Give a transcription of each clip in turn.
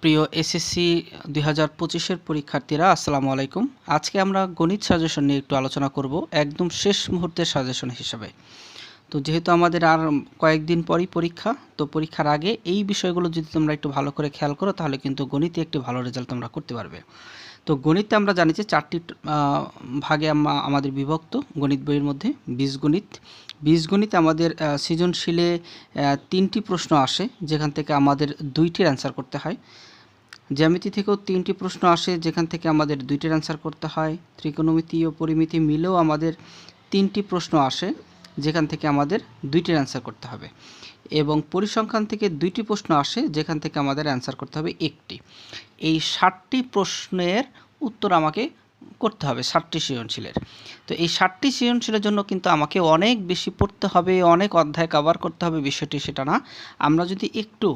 প্রিয় এসএসসি দুই হাজার পঁচিশের পরীক্ষার্থীরা, আসসালামু আলাইকুম। আজকে আমরা গণিত সাজেশন নিয়ে একটু আলোচনা করব, একদম শেষ মুহূর্তের সাজেশন হিসেবে। তো যেহেতু আমাদের আর কয়েকদিন পরই পরীক্ষা, তো পরীক্ষার আগে এই বিষয়গুলো যদি তোমরা একটু ভালো করে খেয়াল করো, তাহলে কিন্তু গণিতে একটি ভালো রেজাল্ট তোমরা করতে পারবে। তো গণিতে আমরা জানি যে চারটি ভাগে আমাদের বিভক্ত, গণিত বইয়ের মধ্যে বীজগণিত বীজগণিত আমাদের সৃজনশীলে তিনটি প্রশ্ন আসে, যেখান থেকে আমাদের দুইটির অ্যান্সার করতে হয়। জ্যামিতি থেকেও তিনটি প্রশ্ন আসে, যেখান থেকে আমাদের দুইটির অ্যান্সার করতে হয়। ত্রিকোণমিতি ও পরিমিতি মিলেও আমাদের তিনটি প্রশ্ন আসে, যেখান থেকে আমাদের দুইটির অ্যান্সার করতে হবে। এবং পরিসংখ্যান থেকে দুইটি প্রশ্ন আসে, যেখান থেকে আমাদের অ্যান্সার করতে হবে একটি। এই ষাটটি প্রশ্নের উত্তর আমাকে করতে হবে ষাটটি সৃজনশীলের। তো এই ষাটটি সৃজনশীলের জন্য কিন্তু আমাকে অনেক বেশি পড়তে হবে, অনেক অধ্যায় কভার করতে হবে, বিষয়টি সেটা না। আমরা যদি একটু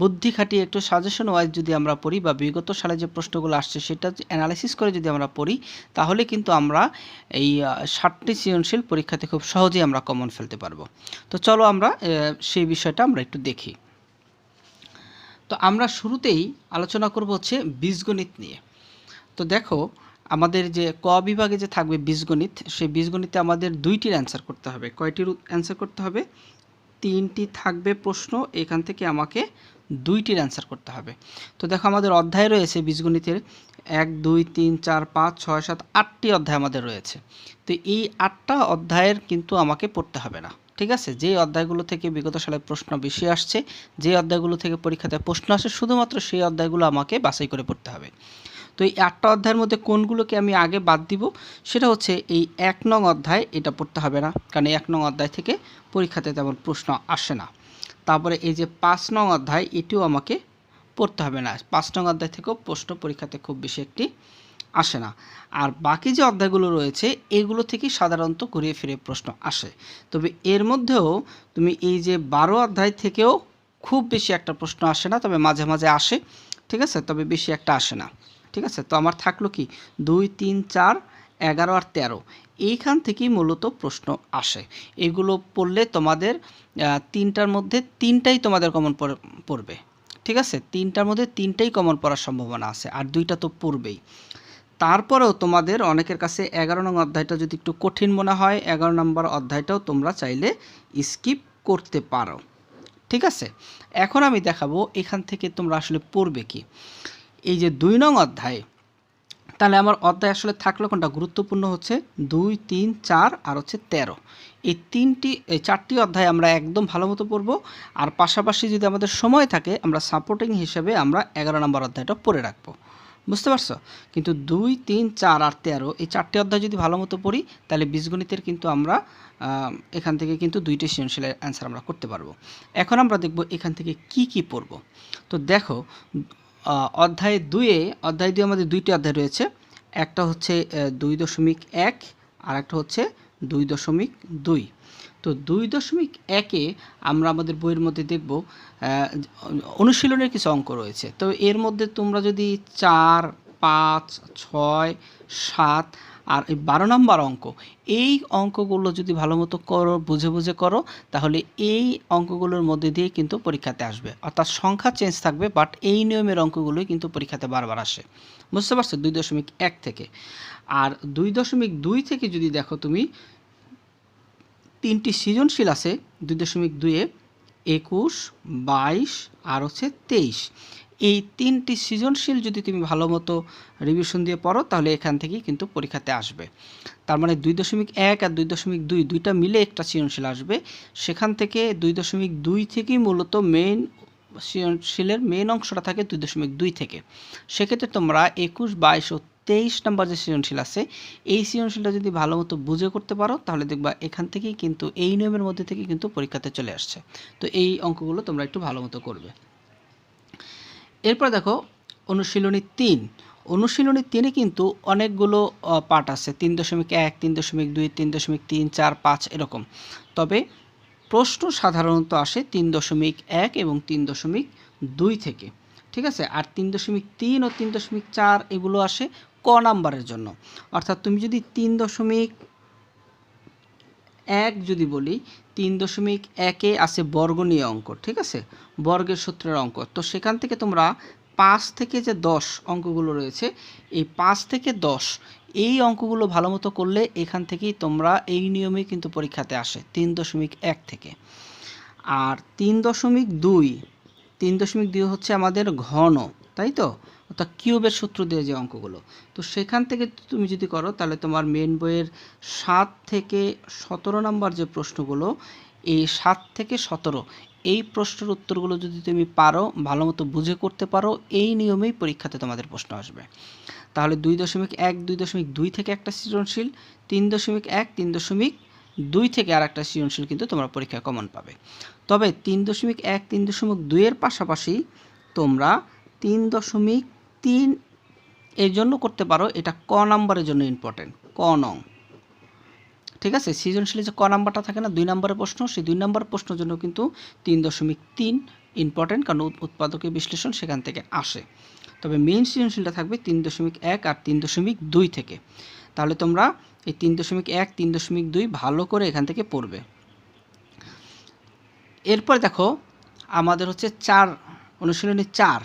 বুদ্ধি খাটিয়ে একটু সাজেশন ওয়াইজ যদি আমরা পড়ি বা বিগত সালে যে প্রশ্নগুলো আসছে সেটা অ্যানালাইসিস করে যদি আমরা পড়ি, তাহলে কিন্তু আমরা এই ষাটটি সৃজনশীল পরীক্ষাতে খুব সহজেই আমরা কমন ফেলতে পারব। তো চলো আমরা সেই বিষয়টা আমরা একটু দেখি। তো আমরা শুরুতেই আলোচনা করব হচ্ছে বীজগণিত নিয়ে। তো দেখো, আমাদের যে ক বিভাগে যে থাকবে বীজগণিত, সেই বীজগণিতে আমাদের দুইটির অ্যান্সার করতে হবে। কয়টির অ্যান্সার করতে হবে? তিনটি থাকবে প্রশ্ন, এখান থেকে আমাকে দুইটির অ্যান্সার করতে হবে। তো দেখো, আমাদের অধ্যায় রয়েছে বীজগণিতের। এক, দুই, তিন, চার, পাঁচ, ছয়, সাত, আটটি অধ্যায় আমাদের রয়েছে। তো এই আটটা অধ্যায়ের কিন্তু আমাকে পড়তে হবে না, ঠিক আছে? যে অধ্যায়গুলো থেকে বিগত সালে প্রশ্ন বেশি আসছে, যে অধ্যায়গুলো থেকে পরীক্ষাতে প্রশ্ন আসে, শুধুমাত্র সেই অধ্যায়গুলো আমাকে বাছাই করে পড়তে হবে। তো এই আটটা অধ্যায়ের মধ্যে কোনগুলোকে আমি আগে বাদ দিব? সেটা হচ্ছে এই এক নং অধ্যায়, এটা পড়তে হবে না, কারণ এক নং অধ্যায় থেকে পরীক্ষাতে তেমন প্রশ্ন আসে না। তারপরে এই যে পাঁচ নং অধ্যায়, এটিও আমাকে পড়তে হবে না। পাঁচ নং অধ্যায় থেকেও প্রশ্ন পরীক্ষাতে খুব বেশি একটি আসে না। আর বাকি যে অধ্যায়গুলো রয়েছে, এগুলো থেকেই সাধারণত ঘুরিয়ে ফিরে প্রশ্ন আসে। তবে এর মধ্যেও তুমি এই যে বারো অধ্যায় থেকেও খুব বেশি একটা প্রশ্ন আসে না, তবে মাঝে মাঝে আসে, ঠিক আছে? তবে বেশি একটা আসে না। ঠিক আছে? তো আমার থাকল কি? দুই, তিন, চার, এগারো আর তেরো। এইখান থেকেই মূলত প্রশ্ন আসে। এগুলো পড়লে তোমাদের তিনটার মধ্যে তিনটাই তোমাদের কমন পড়বে। ঠিক আছে? তিনটার মধ্যে তিনটাই কমন পড়ার সম্ভাবনা আছে, আর দুইটা তো পড়বেই। তারপরেও তোমাদের অনেকের কাছে এগারো নং অধ্যায়টা যদি একটু কঠিন মনে হয়, এগারো নম্বর অধ্যায়টাও তোমরা চাইলে স্কিপ করতে পারো। ঠিক আছে? এখন আমি দেখাবো এখান থেকে তোমরা আসলে পড়বে কি। এই যে দুই নং অধ্যায়, তাহলে আমার অধ্যায় আসলে থাকল কোনটা? গুরুত্বপূর্ণ হচ্ছে দুই, তিন, চার আর হচ্ছে তেরো। এই তিনটি, এই চারটি অধ্যায় আমরা একদম ভালো মতো পড়ব। আর পাশাপাশি যদি আমাদের সময় থাকে, আমরা সাপোর্টিং হিসেবে আমরা এগারো নম্বর অধ্যায়টা পড়ে রাখব। বুঝতে পারছ? কিন্তু দুই, তিন, চার আর তেরো, এই চারটি অধ্যায় যদি ভালো মতো পড়ি, তাহলে বীজগণিতের কিন্তু আমরা এখান থেকে কিন্তু দুইটি সৃজনশীলের অ্যান্সার আমরা করতে পারব। এখন আমরা দেখব এখান থেকে কি কি পড়ব। তো দেখো অধ্যায় দুয়ে অধ্যায় দুয়ে আমাদের দুইটি অধ্যায় রয়েছে। একটা হচ্ছে দুই দশমিক এক আর একটা হচ্ছে দুই দশমিক দুই। তো দুই দশমিক একে আমরা আমাদের বইয়ের মধ্যে দেখব অনুশীলনের কিছু অঙ্ক রয়েছে। তো এর মধ্যে তোমরা যদি চার, পাঁচ, ছয়, সাত আর এই বারো নম্বর অঙ্ক, এই অঙ্কগুলো যদি ভালো মতো করো, বুঝে বুঝে করো, তাহলে এই অঙ্কগুলোর মধ্যে দিয়ে কিন্তু পরীক্ষাতে আসবে। অর্থাৎ সংখ্যা চেঞ্জ থাকবে বাট এই নিয়মের অঙ্কগুলোই কিন্তু পরীক্ষাতে বারবার আসে। বুঝতে পারছ? দুই দশমিক এক থেকে। আর দুই দশমিক দুই থেকে যদি দেখো তুমি, তিনটি সৃজনশীল আছে, দুই দশমিক দুইয়ে একুশ, বাইশ, আর হচ্ছে তেইশ। এই তিনটি সৃজনশীল যদি তুমি ভালো মতো রিভিশন দিয়ে পড়ো, তাহলে এখান থেকেই কিন্তু পরীক্ষাতে আসবে। তার মানে দুই দশমিক এক আর দুই দশমিক দুই দুইটা মিলে একটা সৃজনশীল আসবে। সেখান থেকে দুই দশমিক দুই থেকেই মূলত মেইন সৃজনশীলের মেইন অংশটা থাকে দুই দশমিক দুই থেকে। সেক্ষেত্রে তোমরা একুশ, বাইশ ও তেইশ নাম্বার যে সৃজনশীল আছে, এই সৃজনশীলটা যদি ভালো মতো বুঝে করতে পারো, তাহলে দেখবা এখান থেকেই কিন্তু, এই নিয়মের মধ্যে থেকে কিন্তু পরীক্ষাতে চলে আসছে। তো এই অঙ্কগুলো তোমরা একটু ভালো মতো করবে। এরপর দেখো, অনুশীলনী তিন। অনুশীলনী তিনে কিন্তু অনেকগুলো পার্ট আছে। তিন দশমিক এক, তিন দশমিক দুই, তিন দশমিক তিন, চার, পাঁচ, এরকম। তবে প্রশ্ন সাধারণত আসে তিন দশমিক এক এবং তিন দশমিক দুই থেকে। ঠিক আছে? আর তিন দশমিক তিন ও তিন দশমিক চার এগুলো আসে ক নাম্বারের জন্য। অর্থাৎ তুমি যদি তিন দশমিক এক যদি বলি তিন দশমিক একে আছে বর্গনীয় অঙ্ক, ঠিক আছে? বর্গের সূত্রের অঙ্ক। তো সেখান থেকে তোমরা পাঁচ থেকে যে দশ অঙ্কগুলো রয়েছে, এই পাঁচ থেকে দশ, এই অঙ্কগুলো ভালো মতো করলে এখান থেকেই তোমরা এই নিয়মে কিন্তু পরীক্ষাতে আসে, তিন দশমিক এক থেকে। আর তিন দশমিক দুই, তিন দশমিক দুই হচ্ছে আমাদের ঘন, তাই তো? অর্থাৎ কিউবের সূত্র দিয়ে যে অঙ্কগুলো। তো সেখান থেকে তুমি যদি করো, তাহলে তোমার মেন বইয়ের সাত থেকে সতেরো নম্বর যে প্রশ্নগুলো, এই সাত থেকে সতেরো, এই প্রশ্নের উত্তরগুলো যদি তুমি পারো ভালো মতো বুঝে করতে পারো, এই নিয়মেই পরীক্ষাতে তোমাদের প্রশ্ন আসবে। তাহলে দুই দশমিক এক, দুই দশমিক দুই থেকে একটা সৃজনশীল, তিন দশমিক এক, তিন দশমিক দুই থেকে আর একটা সৃজনশীল কিন্তু তোমরা পরীক্ষায় কমন পাবে। তবে তিন দশমিক এক, তিন দশমিক দুইয়ের পাশাপাশি তোমরা তিন দশমিক তিন এই জন্য করতে পারো, এটা ক নাম্বারের জন্য ইম্পর্টেন্ট ক নং। ঠিক আছে? সৃজনশীলে যে ক নাম্বারটা থাকে না, দুই নম্বরের প্রশ্ন, সেই দুই নম্বরের প্রশ্নের জন্য কিন্তু তিন দশমিক তিন ইম্পর্টেন্ট কারণ উৎ- উৎপাদকের বিশ্লেষণ সেখান থেকে আসে। তবে মেইন সৃজনশীলটা থাকবে তিন দশমিক এক আর তিন দশমিক দুই থেকে। তাহলে তোমরা এই তিন দশমিক এক, তিন দশমিক দুই ভালো করে এখান থেকে পড়বে। এরপর দেখো, আমাদের হচ্ছে চার, অনুশীলনী চার।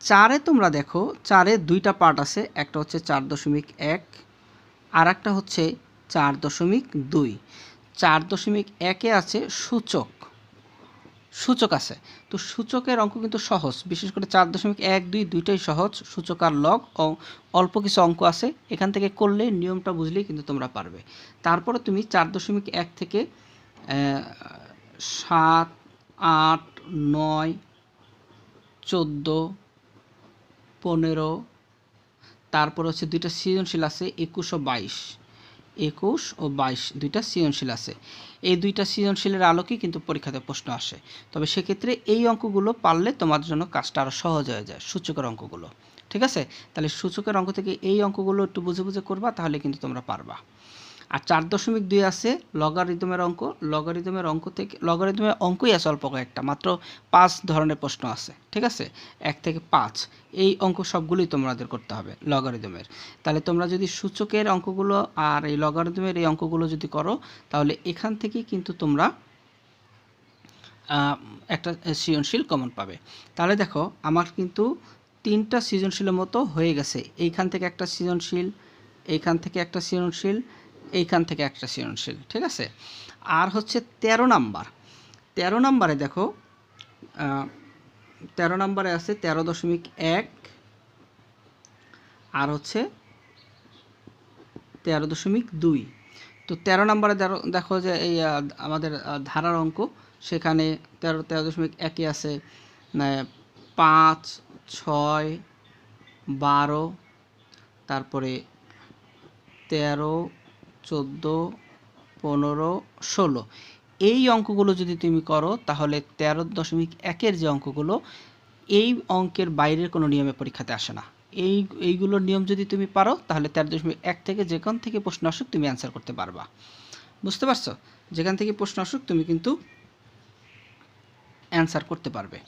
চারে তোমরা দেখো, চারে দুইটা পার্ট আছে, একটা হচ্ছে চার দশমিক এক, আর একটা হচ্ছে চার দশমিক দুই। চার দশমিক একে আছে সূচক। সূচক আছে। তো সূচকের অঙ্ক কিন্তু সহজ। বিশেষ করে চার দশমিক এক, দুই দুইটাই সহজ। সূচক আর লগ অল্প কিছু অঙ্ক আছে। এখান থেকে করলে নিয়মটা বুঝলেই কিন্তু তোমরা পারবে। তারপরে তুমি চার দশমিক এক থেকে সাত, আট, নয়, চোদ্দ পনেরো, তারপর হচ্ছে দুইটা সৃজনশীল আছে, একুশ ও বাইশ। একুশ ও বাইশ, দুইটা সৃজনশীল আছে। এই দুইটা সৃজনশীলের আলোকে কিন্তু পরীক্ষাতে প্রশ্ন আসে। তবে সেক্ষেত্রে এই অঙ্কগুলো পারলে তোমার জন্য কাজটা আরও সহজ হয়ে যায়, সূচকের অঙ্কগুলো। ঠিক আছে? তাহলে সূচকের অঙ্ক থেকে এই অঙ্কগুলো একটু বুঝে বুঝে করবা, তাহলে কিন্তু তোমরা পারবা। আর চার দশমিক দুই আছে লগারিদমের অঙ্ক। লগারিদমের অঙ্ক থেকে লগারিদমের অঙ্কই আছে অল্প কয়েকটা, মাত্র পাঁচ ধরনের প্রশ্ন আছে, ঠিক আছে? এক থেকে পাঁচ। এই অঙ্ক সবগুলোই তোমাদের করতে হবে লগারিদমের। তাহলে তোমরা যদি সূচকের অঙ্কগুলো আর এই লগারিদমের এই অঙ্কগুলো যদি করো, তাহলে এখান থেকেই কিন্তু তোমরা একটা সৃজনশীল কমন পাবে। তাহলে দেখো, আমার কিন্তু তিনটা সৃজনশীলের মতো হয়ে গেছে। এইখান থেকে একটা সৃজনশীল, এইখান থেকে একটা সৃজনশীল এইখান থেকে একটা সৃজনশীল ঠিক আছে? আর হচ্ছে তেরো নাম্বার। তেরো নাম্বারে দেখো আহ, তেরো নাম্বারে আছে তেরো দশমিক এক আর হচ্ছে তেরো দশমিক দুই। তো তেরো নাম্বারে দেখো- যে এই আমাদের ধারার অঙ্ক সেখানে তেরো তেরো দশমিক একে আছে পাঁচ ছয় বারো তারপরে তেরো চোদ্দ, পনেরো, ষোলো। এই অঙ্কগুলো যদি তুমি করো, তাহলে তেরো দশমিক একের যে অঙ্কগুলো, এই অঙ্কের বাইরের কোনো নিয়মে পরীক্ষাতে আসে না। এই, এইগুলোর নিয়ম যদি তুমি পারো, তাহলে তেরো দশমিক এক থেকে যেখান থেকে প্রশ্ন আসুক, তুমি অ্যান্সার করতে পারবা। বুঝতে পারছ? যেখান থেকে প্রশ্ন আসুক, তুমি কিন্তু অ্যান্সার করতে পারবে।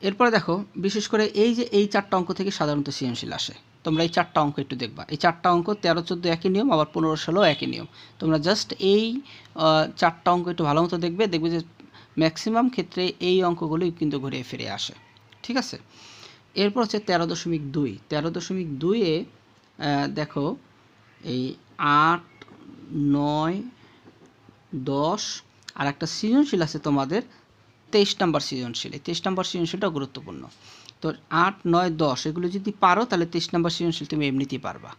এরপরে দেখো, বিশেষ করে এই যে, এই চারটা অঙ্ক থেকে সাধারণত সৃজনশীল আসে। তোমরা এই চারটা অঙ্ক একটু দেখবা। এই চারটা অঙ্ক তেরো, চোদ্দ একই নিয়ম, আবার পনেরো, ষোলো একই নিয়ম। তোমরা জাস্ট এই চারটা অঙ্ক একটু ভালো মতো দেখবে দেখবে যে ম্যাক্সিমাম ক্ষেত্রে এই অঙ্কগুলোই কিন্তু ঘুরে ফিরে আসে। ঠিক আছে? এরপর হচ্ছে তেরো দশমিক দুই। তেরো দশমিক দুইয়ে দেখো, এই আট, নয়, দশ, আর একটা সৃজনশীল আছে তোমাদের তেইশ নাম্বার সৃজনশীল। এই তেইশ নাম্বার সৃজনশীলটাও গুরুত্বপূর্ণ। তো আট, নয়, দশ, এগুলো যদি পারো তাহলে তেইশ নম্বর সৃজনশীল তুমি এমনিতেই পারবা।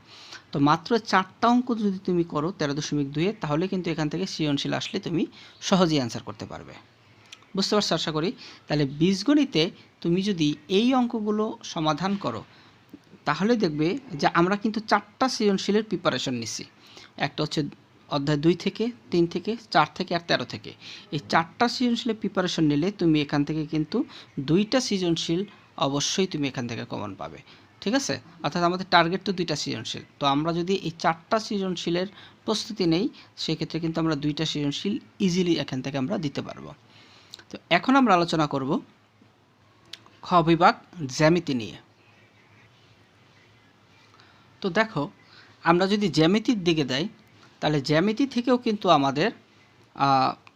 তো মাত্র চারটা অঙ্ক যদি তুমি করো তেরো দশমিক দুইয়ে তাহলে কিন্তু এখান থেকে সৃজনশীল আসলে তুমি সহজেই অ্যান্সার করতে পারবে। বুঝতে পারছ আশা করি? তাহলে বীজগণিতে তুমি যদি এই অঙ্কগুলো সমাধান করো, তাহলে দেখবে যে আমরা কিন্তু চারটা সৃজনশীলের প্রিপারেশন নিচ্ছি একটা হচ্ছে অধ্যায় দুই থেকে, তিন থেকে, চার থেকে আর তেরো থেকে। এই চারটা সৃজনশীলের প্রিপারেশন নিলে তুমি এখান থেকে কিন্তু দুইটা সৃজনশীল অবশ্যই তুমি এখান থেকে কমন পাবে, ঠিক আছে? অর্থাৎ আমাদের টার্গেট তো দুইটা সৃজনশীল। তো আমরা যদি এই চারটা সৃজনশীলের প্রস্তুতি নেই, সেক্ষেত্রে কিন্তু আমরা দুইটা সৃজনশীল ইজিলি এখান থেকে আমরা দিতে পারব। তো এখন আমরা আলোচনা করব খ বিভাগ জ্যামিতি নিয়ে। তো দেখো, আমরা যদি জ্যামিতির দিকে দেয় তাহলে জ্যামিতি থেকেও কিন্তু আমাদের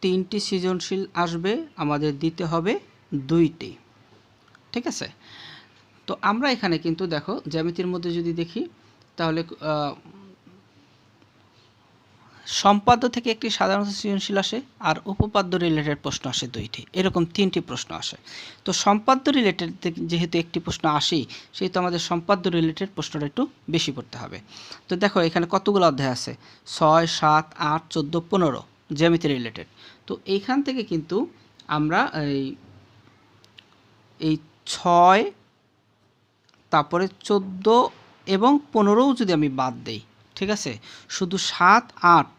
তিনটি সৃজনশীল আসবে, আমাদের দিতে হবে দুইটি। ঠিক আছে? তো আমরা এখানে কিন্তু দেখো, জ্যামিতির মধ্যে যদি দেখি, তাহলে সম্পাদ্য থেকে একটি সাধারণ সৃজনশীল আসে আর উপপাদ্য রিলেটেড প্রশ্ন আসে দুইটি। এরকম তিনটি প্রশ্ন আসে। তো সম্পাদ্য রিলেটেড যেহেতু একটি প্রশ্ন আসেই, সেহেতু আমাদের সম্পাদ্য রিলেটেড প্রশ্নটা একটু বেশি পড়তে হবে। তো দেখো, এখানে কতগুলো অধ্যায় আছে? ছয়, সাত, আট, চোদ্দ, পনেরো জ্যামিতি রিলেটেড তো এইখান থেকে কিন্তু আমরা এই এই ছয়, তারপরে চোদ্দ এবং পনেরোও যদি আমি বাদ দেই, ঠিক আছে? শুধু সাত, আট,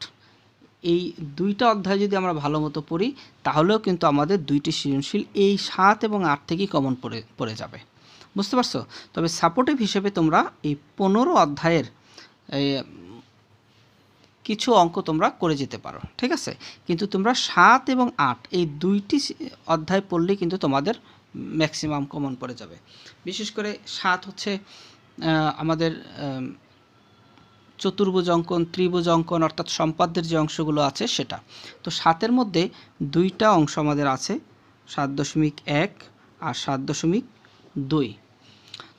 এই দুইটা অধ্যায় যদি আমরা ভালো মতো পড়ি, তাহলেও কিন্তু আমাদের দুইটি সৃজনশীল এই সাত এবং আট থেকেই কমন পড়ে পড়ে যাবে। বুঝতে পারছ? তবে সাপোর্টিভ হিসেবে তোমরা এই পনেরো অধ্যায়ের কিছু অঙ্ক তোমরা করে যেতে পারো, ঠিক আছে? কিন্তু তোমরা সাত এবং আট, এই দুইটি অধ্যায় পড়লেই কিন্তু তোমাদের ম্যাক্সিমাম কমন পড়ে যাবে। বিশেষ করে সাত হচ্ছে আমাদের চতুর্ভুজ অঙ্কন, ত্রিভুজ অঙ্কন অর্থাৎ সম্পাদ্যের যে অংশগুলো আছে সেটা। তো সাতের মধ্যে দুইটা অংশ আমাদের আছে, সাত দশমিক এক আর সাত দশমিক দুই।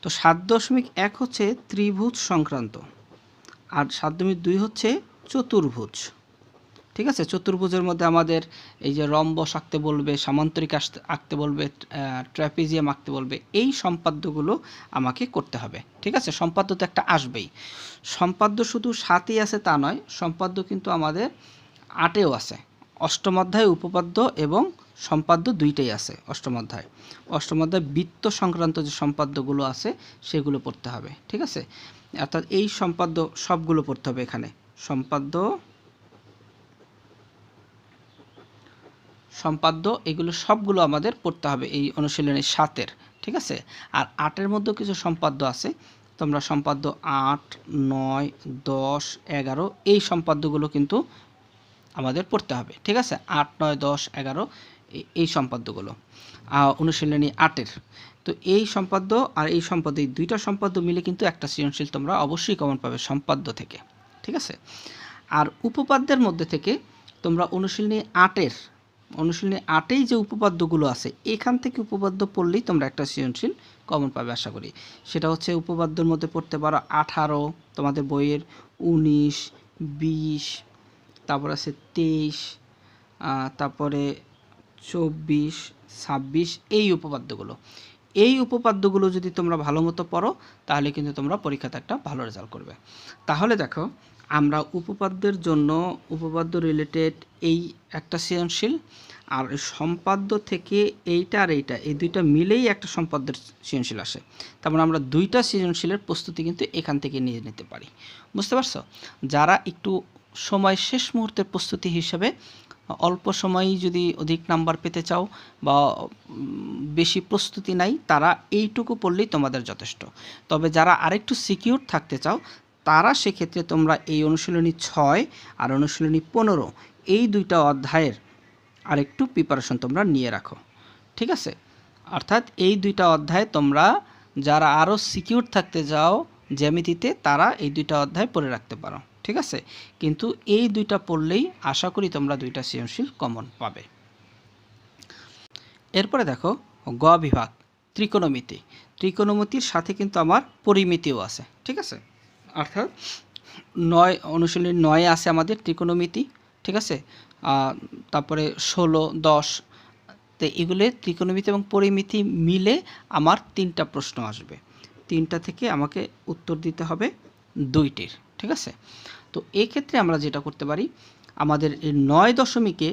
তো সাত দশমিক এক হচ্ছে ত্রিভুজ সংক্রান্ত আর সাত দশমিক দুই হচ্ছে চতুর্ভুজ। ঠিক আছে? চতুর্ভুজের মধ্যে আমাদের এই যে রম্বস আঁকতে বলবে, সামান্তরিক আসতে আঁকতে বলবে ট্র্যাপিজিয়াম আঁকতে বলবে, এই সম্পাদ্যগুলো আমাকে করতে হবে। ঠিক আছে? সম্পাদ্য তো একটা আসবেই। সম্পাদ্য শুধু সাতই আছে তা নয়, সম্পাদ্য কিন্তু আমাদের আটেও আছে। অষ্টম অধ্যায় উপপাদ্য এবং সম্পাদ্য দুইটাই আছে অষ্টম অধ্যায়। অষ্টম অধ্যায় বৃত্ত সংক্রান্ত যে সম্পাদ্যগুলো আছে, সেগুলো পড়তে হবে। ঠিক আছে? অর্থাৎ এই সম্পাদ্য সবগুলো পড়তে হবে এখানে। সম্পাদ্য সম্পাদ্য, এগুলো সবগুলো আমাদের পড়তে হবে এই অনুশীলনী সাতের, ঠিক আছে? আর আটের মধ্যেও কিছু সম্পাদ্য আছে। তোমরা সম্পাদ্য আট, নয়, দশ, এগারো, এই সম্পাদ্যগুলো কিন্তু আমাদের পড়তে হবে, ঠিক আছে? আট, নয়, দশ, এগারো এই সম্পাদ্যগুলো অনুশীলনী আটের। তো এই সম্পাদ্য আর এই সম্পাদ্য, এই দুইটা সম্পাদ্য মিলে কিন্তু একটা সৃজনশীল তোমরা অবশ্যই কমন পাবে সম্পাদ্য থেকে, ঠিক আছে? আর উপপাদ্যের মধ্যে থেকে তোমরা অনুশীলনী আটের অনুশীলনী আটেই যে উপপাদ্যগুলো আছে, এখান থেকে উপপাদ্য পড়লেই তোমরা একটা সৃজনশীল কমন পাবে, আশা করি। সেটা হচ্ছে উপপাদ্যর মধ্যে পড়তে পারো আঠারো, তোমাদের বইয়ের উনিশ, বিশ, তারপর আছে তেইশ তারপরে চব্বিশ, ছাব্বিশ, এই উপপাদ্যগুলো। এই উপপাদ্যগুলো যদি তোমরা ভালো মতো পড়ো, তাহলে কিন্তু তোমরা পরীক্ষাতে একটা ভালো রেজাল্ট করবে। তাহলে দেখো আমরা উপপাদ্যের জন্য উপপাদ্য রিলেটেড এই একটা সৃজনশীল আর সম্পাদ্য থেকে এইটা আর এইটা, এই দুইটা মিলেই একটা সম্পাদ্যের সৃজনশীল আসে। তার মানে আমরা দুইটা সৃজনশীলের প্রস্তুতি কিন্তু এখান থেকে নিয়ে নিতে পারি। বুঝতে পারছ? যারা একটু সময় শেষ মুহূর্তের প্রস্তুতি হিসেবে অল্প সময়ই যদি অধিক নাম্বার পেতে চাও বা বেশি প্রস্তুতি নাই, তারা এইটুকু পড়লেই তোমাদের যথেষ্ট। তবে যারা আরেকটু সিকিউর থাকতে চাও তারা সেক্ষেত্রে তোমরা এই অনুশীলনী ছয় আর অনুশীলনী পনেরো এই দুইটা অধ্যায়ের আরেকটু প্রিপারেশন তোমরা নিয়ে রাখো। ঠিক আছে? অর্থাৎ এই দুইটা অধ্যায় তোমরা যারা আরও সিকিউর থাকতে যাও জ্যামিতিতে, তারা এই দুইটা অধ্যায় পড়ে রাখতে পারো। ঠিক আছে? কিন্তু এই দুইটা পড়লেই আশা করি তোমরা দুইটা সৃজনশীল কমন পাবে। এরপরে দেখো, গ বিভাগ, ত্রিকোণমিতি। ত্রিকোণমিতির সাথে কিন্তু আমার পরিমিতিও আছে। ঠিক আছে? অর্থাৎ নয়, অনুশীলনী নয় আছে আমাদের ত্রিকোণমিতি, ঠিক আছে? তারপরে ষোলো, দশ, তো এগুলো ত্রিকোণমিতি এবং পরিমিতি মিলে আমার তিনটা প্রশ্ন আসবে। তিনটা থেকে আমাকে উত্তর দিতে হবে দুইটির, ঠিক আছে? তো এক্ষেত্রে আমরা যেটা করতে পারি, আমাদের নয় দশমিকে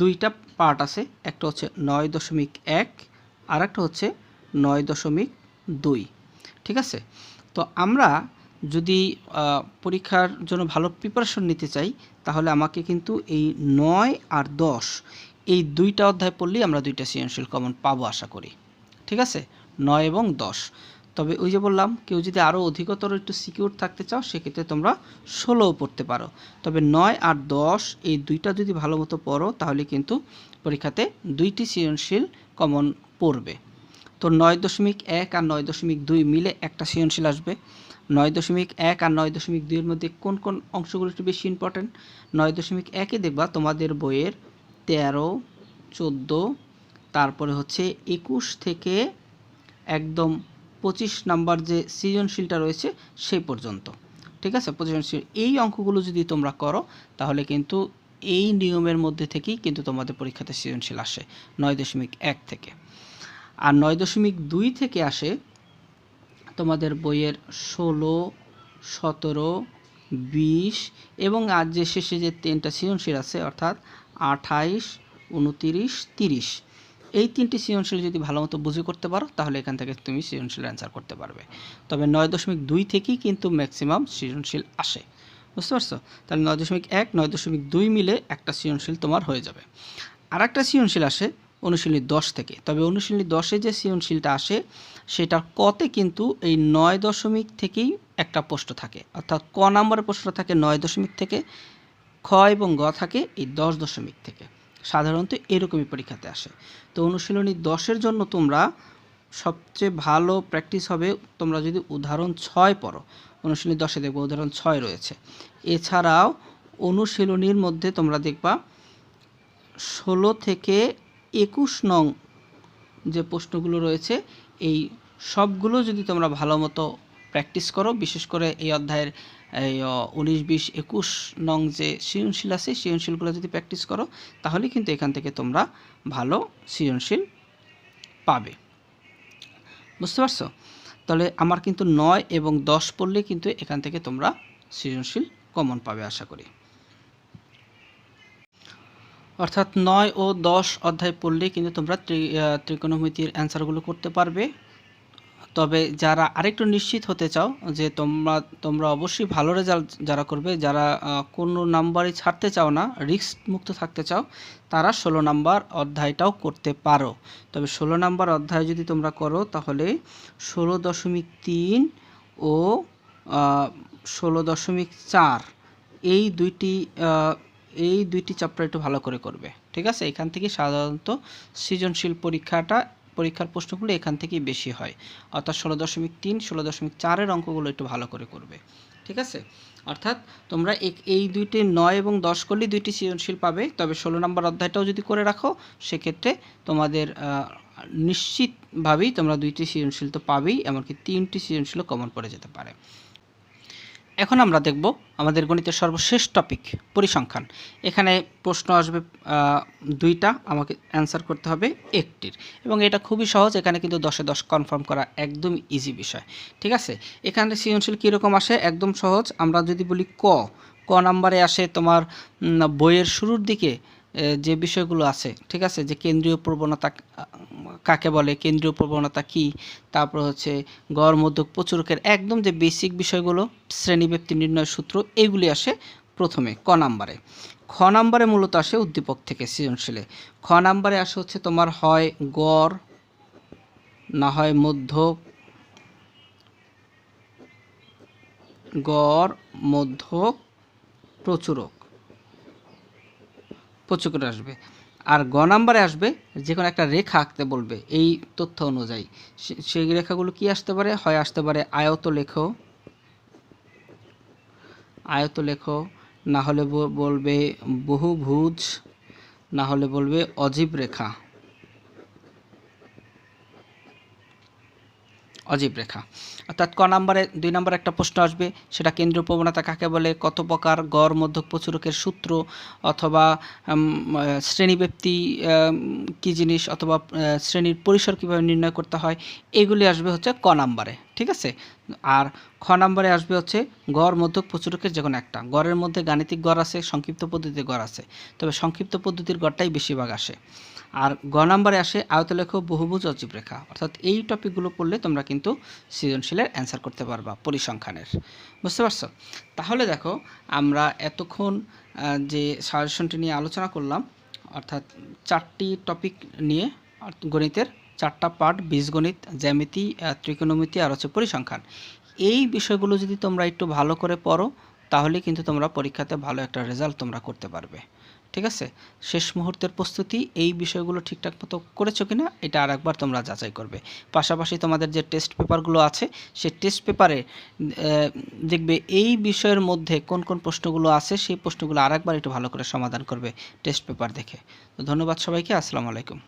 দুইটা পার্ট আছে, একটা হচ্ছে নয় দশমিক এক আর একটা হচ্ছে নয় দশমিক দুই, ঠিক আছে? তো আমরা যদি পরীক্ষার জন্য ভালো প্রিপারেশন নিতে চাই, তাহলে আমাকে কিন্তু এই নয় আর দশ, এই দুইটা অধ্যায় পড়লেই আমরা দুইটা সৃজনশীল কমন পাবো আশা করি। ঠিক আছে? নয় এবং দশ। তবে ওই যে বললাম, কেউ যদি আরও অধিকতর একটু সিকিউর থাকতে চাও, সেক্ষেত্রে তোমরা ষোলোও পড়তে পারো। তবে নয় আর দশ, এই দুইটা যদি ভালো মতো পড়ো, তাহলে কিন্তু পরীক্ষাতে দুইটি সৃজনশীল কমন পড়বে। তো নয় দশমিক এক আর নয় দশমিক দুই মিলে একটা সৃজনশীল আসবে। নয় দশমিক এক আর নয় দশমিক দুইয়ের মধ্যে কোন কোন অংশগুলো একটু বেশি ইম্পর্ট্যান্ট নয় দশমিক একে দেখবা তোমাদের বইয়ের তেরো, চোদ্দ, তারপরে হচ্ছে একুশ থেকে একদম পঁচিশ নাম্বার যে সৃজনশীলটা রয়েছে সেই পর্যন্ত। ঠিক আছে? পঁচিশ এই অঙ্কগুলো যদি তোমরা করো, তাহলে কিন্তু এই নিয়মের মধ্যে থেকেই কিন্তু তোমাদের পরীক্ষাতে সৃজনশীল আসে নয় দশমিক এক থেকে। আর নয় দশমিক দুই থেকে আসে তোমাদের বইয়ের ষোলো, সতেরো, বিশ এবং আজ যে শেষে যে তিনটা সৃজনশীল আছে, অর্থাৎ আঠাইশ, উনতিরিশ, তিরিশ, এই তিনটি সৃজনশীল যদি ভালো মতো বুঝে করতে পারো, তাহলে এখান থেকে তুমি সৃজনশীল অ্যান্সার করতে পারবে। তবে নয় দশমিক দুই থেকেই কিন্তু ম্যাক্সিমাম সৃজনশীল আসে। বুঝতে পারছ? তাহলে নয় দশমিক এক, নয় দশমিক দুই মিলে একটা সৃজনশীল তোমার হয়ে যাবে। আর একটা সৃজনশীল আসে অনুশীলনী দশ থেকে। তবে অনুশীলনী দশে যে সৃজনশীলটা আসে সেটার কতে কিন্তু এই নয় দশমিক থেকেই একটা প্রশ্ন থাকে। অর্থাৎ ক নম্বরের প্রশ্ন থাকে নয় দশমিক থেকে, খ এবং গ থাকে এই দশ দশমিক থেকে। সাধারণত এরকমই পরীক্ষাতে আসে। তো অনুশীলনী দশের জন্য তোমরা সবচেয়ে ভালো প্র্যাকটিস হবে, তোমরা যদি উদাহরণ ছয় পড়ো, অনুশীলনী দশে দেখব উদাহরণ ছয় রয়েছে। এছাড়াও অনুশীলনীর মধ্যে তোমরা দেখবা ষোলো থেকে একুশ নং যে প্রশ্নগুলো রয়েছে, এই সবগুলো যদি তোমরা ভালো মতো প্র্যাকটিস করো, বিশেষ করে এই অধ্যায়ের, এই উনিশ, বিশ, একুশ নং যে সৃজনশীল আছে, সৃজনশীলগুলো যদি প্র্যাকটিস করো, তাহলে কিন্তু এখান থেকে তোমরা ভালো সৃজনশীল পাবে। বুঝতে পারছ? তাহলে আমার কিন্তু নয় এবং দশ পড়লে কিন্তু এখান থেকে তোমরা সৃজনশীল কমন পাবে, আশা করি। অর্থাৎ নয় ও দশ অধ্যায় পড়লে কিন্তু তোমরা ত্রিকোণমিতির অ্যান্সারগুলো করতে পারবে। তবে যারা আরেকটু নিশ্চিত হতে চাও যে তোমরা তোমরা অবশ্যই ভালো রেজাল্ট যারা করবে, যারা কোনো নাম্বারই ছাড়তে চাও না রিস্ক মুক্ত থাকতে চাও, তারা ষোলো নাম্বার অধ্যায়টাও করতে পারো। তবে ষোলো নাম্বার অধ্যায় যদি তোমরা করো, তাহলে ষোলো দশমিক তিন ও ষোলো দশমিক চার, এই দুইটি এই দুইটি চ্যাপ্টার একটু ভালো করে করবে, ঠিক আছে? এখান থেকে সাধারণত সৃজনশীল পরীক্ষাটা, পরীক্ষার প্রশ্নগুলো এখান থেকেই বেশি হয়। অর্থাৎ ষোলো দশমিক তিন, ষোলো দশমিক চারের অঙ্কগুলো একটু ভালো করে করবে, ঠিক আছে? অর্থাৎ তোমরা এই দুইটি নয় এবং দশ করলেই দুইটি সৃজনশীল পাবে, তবে ষোলো নম্বর অধ্যায়টাও যদি করে রাখো, সেক্ষেত্রে তোমাদের নিশ্চিতভাবেই তোমরা দুইটি সৃজনশীল তো পাবেই, এমনকি তিনটি সৃজনশীলও কমন পড়ে যেতে পারে। এখন আমরা দেখব আমাদের গণিতের সর্বশেষ টপিক পরিসংখ্যান। এখানে প্রশ্ন আসবে দুইটা, আমাকে অ্যান্সার করতে হবে একটির। এবং এটা খুবই সহজ, এখানে কিন্তু দশে দশ কনফার্ম করা একদম ইজি বিষয়। ঠিক আছে? এখানে সৃজনশীল কীরকম আসে? একদম সহজ। আমরা যদি বলি ক ক নাম্বারে আসে তোমার বইয়ের শুরুর দিকে যে বিষয়গুলো আছে, ঠিক আছে? যে কেন্দ্রীয় প্রবণতা কাকে বলে, কেন্দ্রীয় প্রবণতা কি? তারপর হচ্ছে গড়, মধ্যক, প্রচুরকের একদম যে বেসিক বিষয়গুলো শ্রেণীব্যক্তি নির্ণয় সূত্র, এগুলি আসে প্রথমে ক নাম্বারে। খ নাম্বারে মূলত আসে উদ্দীপক থেকে সৃজনশীলে। খ নাম্বারে আসে হচ্ছে তোমার হয় গড়, না হয় মধ্যক, গড়, মধ্যক, প্রচুরক। প্রচুর আসবে। আর গ নাম্বারে আসবে যে কোনো একটা রেখা আঁকতে বলবে এই তথ্য অনুযায়ী। সেই রেখাগুলো কি আসতে পারে? হয় আসতে পারে আয়ত লেখো। আয়ত লেখো, না হলে বলবে বহুভুজ, না হলে বলবে অজীব রেখা। অজীব রেখা। অর্থাৎ ক নাম্বারে, দুই নম্বর একটা প্রশ্ন আসবে, সেটা কেন্দ্রীয় প্রবণতা কাকে বলে, কত প্রকার গড়, মধ্যক প্রচুরকের সূত্র, অথবা শ্রেণীব্যক্তি কি জিনিস, অথবা শ্রেণির পরিসর কীভাবে নির্ণয় করতে হয়, এগুলি আসবে হচ্ছে ক নাম্বারে, ঠিক আছে? আর খ নাম্বারে আসবে হচ্ছে গড়, মধ্যক প্রচুরকের যে কোনো একটা। গড়ের মধ্যে গাণিতিক গড় আছে, সংক্ষিপ্ত পদ্ধতির গড় আছে। তবে সংক্ষিপ্ত পদ্ধতির গড়টাই বেশিরভাগ আসে। আর গ নাম্বারে আসে আয়তলেখ বহুভুজ অজীব রেখা অর্থাৎ এই টপিকগুলো পড়লে তোমরা কিন্তু সৃজনশীলের অ্যান্সার করতে পারবা পরিসংখ্যানের। বুঝতে পারছ? তাহলে দেখো, আমরা এতক্ষণ যে সাজেশনটি নিয়ে আলোচনা করলাম, অর্থাৎ চারটি টপিক নিয়ে গণিতের চারটা পার্ট বীজগণিত, জ্যামিতি ত্রিকোণমিতি আর হচ্ছে পরিসংখ্যান। এই বিষয়গুলো যদি তোমরা একটু ভালো করে পড়ো, তাহলে কিন্তু তোমরা পরীক্ষাতে ভালো একটা রেজাল্ট তোমরা করতে পারবে। ঠিক আছে? শেষ মুহূর্তের প্রস্তুতি, এই বিষয়গুলো ঠিকঠাক মতো করেছ কিনা, এটা আর একবার তোমরা যাচাই করবে। পাশাপাশি তোমাদের যে টেস্ট পেপারগুলো আছে, সেই টেস্ট পেপারে দেখবে এই বিষয়ের মধ্যে কোন কোন প্রশ্নগুলো আছে, সেই প্রশ্নগুলো আর একবার একটু ভালো করে সমাধান করবে টেস্ট পেপার দেখে। তো ধন্যবাদ সবাইকে, আসসালামু আলাইকুম।